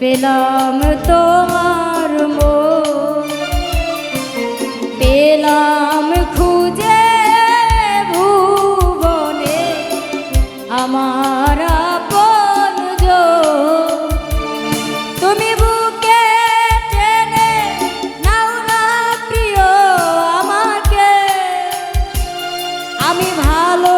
পেলাম তোমার মো পেলাম খুঁজে ভুবনে আমার আপন তুমি না আমাকে। আমি ভালো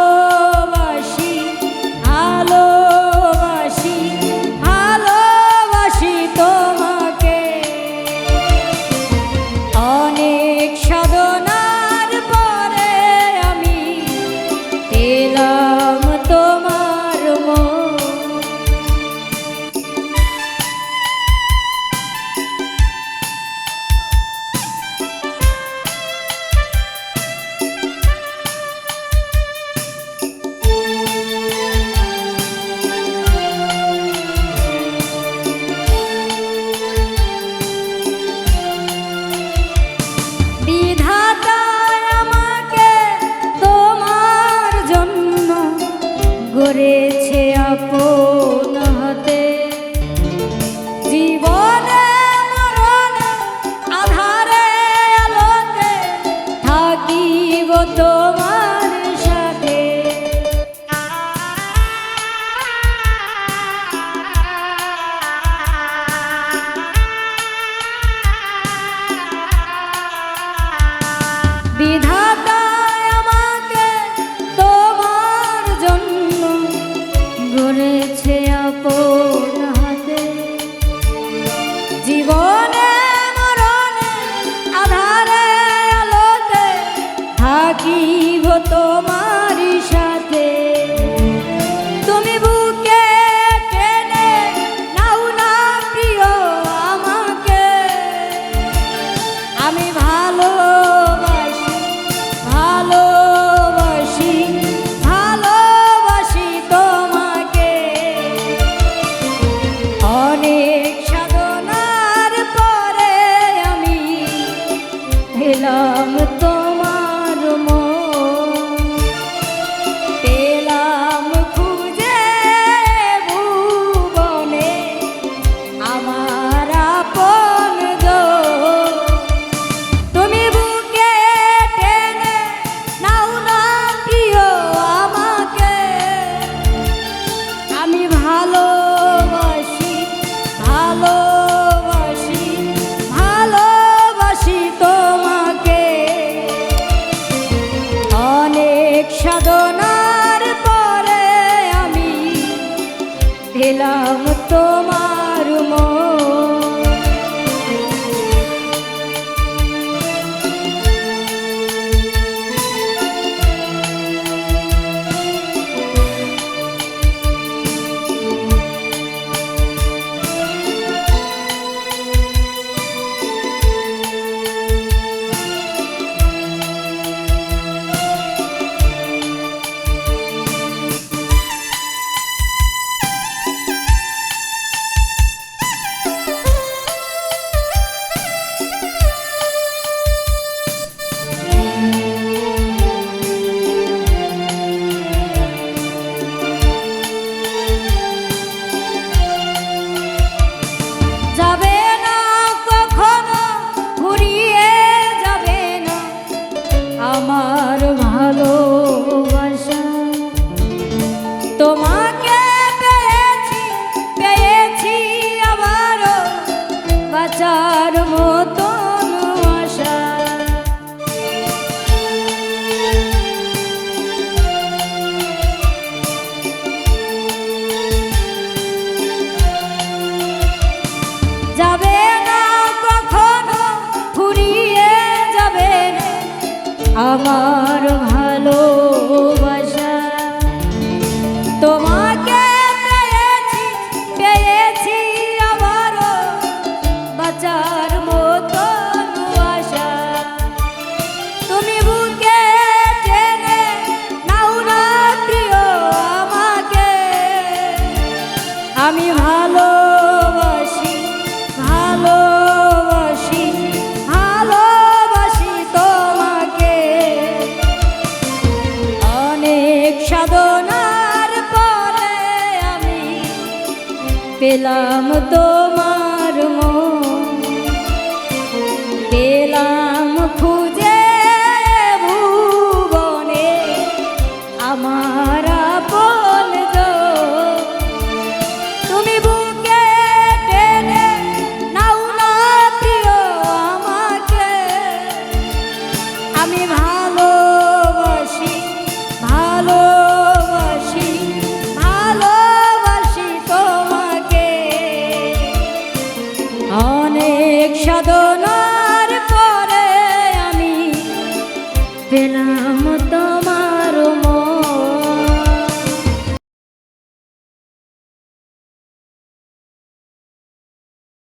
করেছে আপন হাতে। জীবনে মরণে আধারে আলোতে থাকিব তোমার জীবনে মরণে আধারে আলোতে থাকিব তোমার নাম তোমার মন। আসার মতন আশা। যাবে না কখনো ফুরিয়ে যাবে আমার ভালো পেলাম তোমার মন। been a